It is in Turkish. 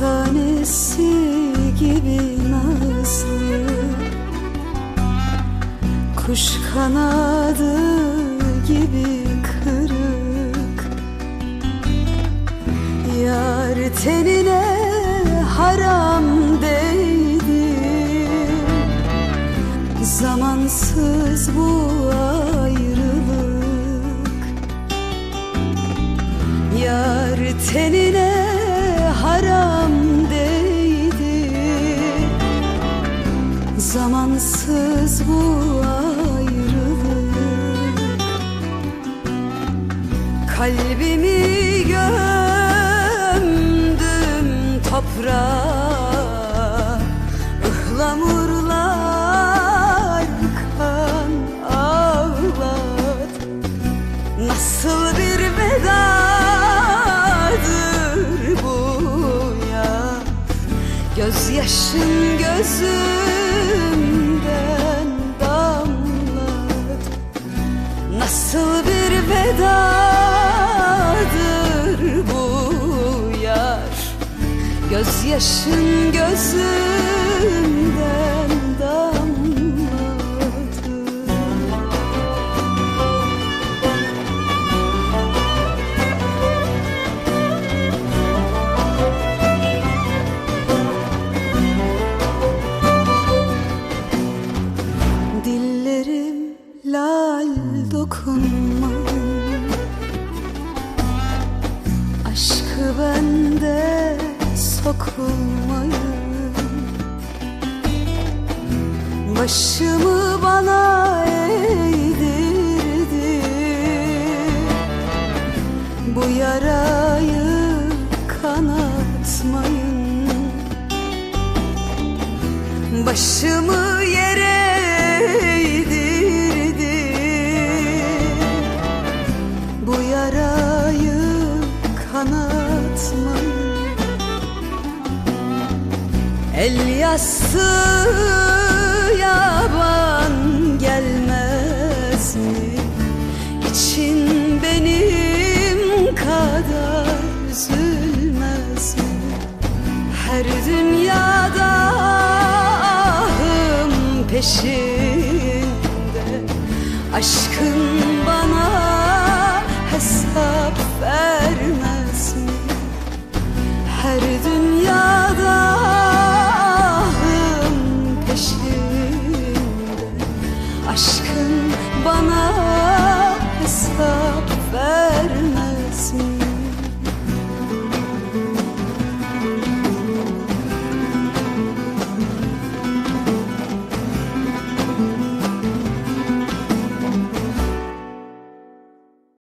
tanesi gibi nazlı. Kuş kanadı gibi kırık. Yar tenine haram değdi. Zamansız bu ayrılık. Yar tenine bu ayrılık. Kalbimi gömdüm toprağa. Ihlamurlar kan ağlat Nasıl bir vedadır bu ya? Gözyaşın gözümden Nasıl bir vedadır bu yar? Gözyaşın gözümden damladı. Dillerim lal dokunmayın Aşkı bende sokulmayın. Başımı bana eğdirdi. Bu yarayı kanatmayın. Başımı El yassı yaban gelmez mi? İçin benim kadar üzülmez mi? Her dünyada ahım peşinde Aşkın aşkın bana hesap vermez mi?